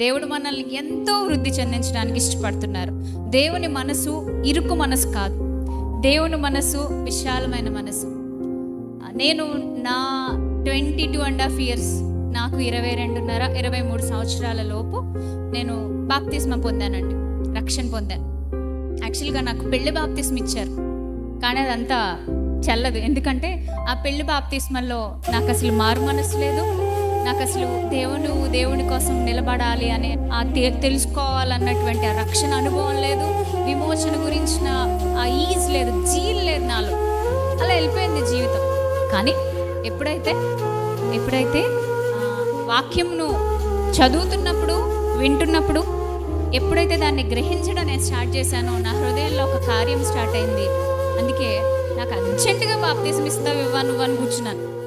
దేవుడు మనల్ని ఎంతో వృద్ధి చెందించడానికి ఇష్టపడుతున్నారు. దేవుని మనసు ఇరుకు మనసు కాదు. దేవుని మనసు విశాలమైన మనసు. నేను నా twenty two and half years నాకు ఇరవై రెండున్నర ఇరవై మూడు సంవత్సరాల లోపు నేను బాప్తిస్మ పొందానండి. రక్షణ పొందాను. యాక్చువల్గా నాకు పెళ్ళి బాప్తిస్మ ఇచ్చారు. కానీ అదంతా చల్లదు. ఎందుకంటే ఆ పెళ్ళి బాప్తిస్మల్లో నాకు అసలు మారు మనసు లేదు. నాకు అసలు దేవుడు దేవుని కోసం నిలబడాలి అనే ఆ తె- తెలుసుకోవాలన్నటువంటి ఆ రక్షణ అనుభవం లేదు. విమోచన గురించిన ఆ ఈజ్ లేదు జీల్ లేదు నాలో. అలా వెళ్ళిపోయింది జీవితం. కానీ ఎప్పుడైతే ఎప్పుడైతే వాక్యంను చదువుతున్నప్పుడు వింటున్నప్పుడు ఎప్పుడైతే దాన్ని గ్రహించడం నేను స్టార్ట్ చేశానో నా హృదయంలో ఒక కార్యం స్టార్ట్ అయింది. అందుకే నాకు అర్జెంటుగా బాప్తీసం ఇస్తావు ఇవ్వ నువ్వు అని కూర్చున్నాను.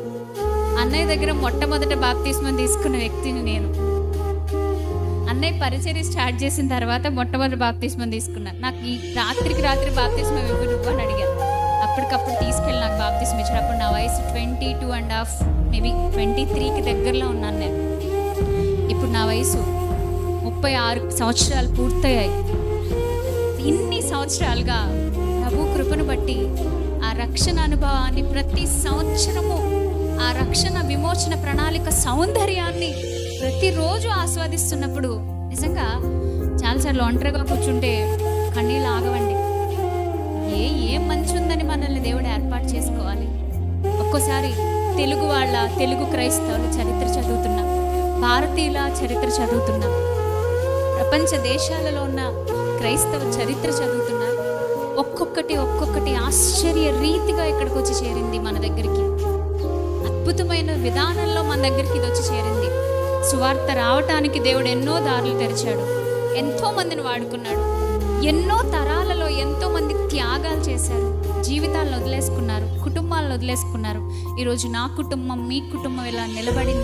అన్నయ్య దగ్గర మొట్టమొదట బాప్తీస్మం తీసుకున్న వ్యక్తిని నేను. అన్నయ్య పరిచర్య స్టార్ట్ చేసిన తర్వాత మొట్టమొదటి బాప్తిస్మం తీసుకున్నాను నాకు ఈ రాత్రికి రాత్రి బాప్తిస్మం ఇవ్వు నువ్వు అని అడిగాను అప్పటికప్పుడు తీసుకెళ్ళి నాకు బాప్తిస్మం ఇచ్చాడు అప్పుడు నా వయసు twenty two and half maybe twenty త్రీకి దగ్గరలో ఉన్నాను నేను ఇప్పుడు నా వయసు ముప్పై ఆరు సంవత్సరాలు పూర్తయ్యాయి. ఇన్ని సంవత్సరాలుగా ప్రభు కృపను బట్టి ఆ రక్షణ అనుభవాన్ని ప్రతి సంవత్సరము రక్షణ విమోచన ప్రణాళిక సౌందర్యాన్ని ప్రతిరోజు ఆస్వాదిస్తున్నప్పుడు నిజంగా చాలాసార్లు ఒంటరిగా కూర్చుంటే కన్నీళ్ళు ఆగవండి. ఏ ఏం మంచి ఉందని మనల్ని దేవుడు ఏర్పాటు చేసుకోవాలి. ఒక్కోసారి తెలుగు వాళ్ళ తెలుగు క్రైస్తవుల చరిత్ర చదువుతున్నాం. భారతీయుల చరిత్ర చదువుతున్నాం. ప్రపంచ దేశాలలో ఉన్న క్రైస్తవ చరిత్ర చదువుతున్నా. ఒక్కొక్కటి ఒక్కొక్కటి ఆశ్చర్య రీతిగా ఇక్కడికి వచ్చి చేరింది మన దగ్గరికి. అద్భుతమైన విధానంలో మన దగ్గరికి ఇది వచ్చి చేరింది. సువార్త రావటానికి దేవుడు ఎన్నో దారులు తెరిచాడు. ఎంతో మందిని వాడుకున్నాడు. ఎన్నో తరాలలో ఎంతో మంది త్యాగాలు చేశారు. జీవితాలను వదిలేసుకున్నారు. కుటుంబాలను వదిలేసుకున్నారు. ఈరోజు నా కుటుంబం మీ కుటుంబం ఇలా నిలబడింది.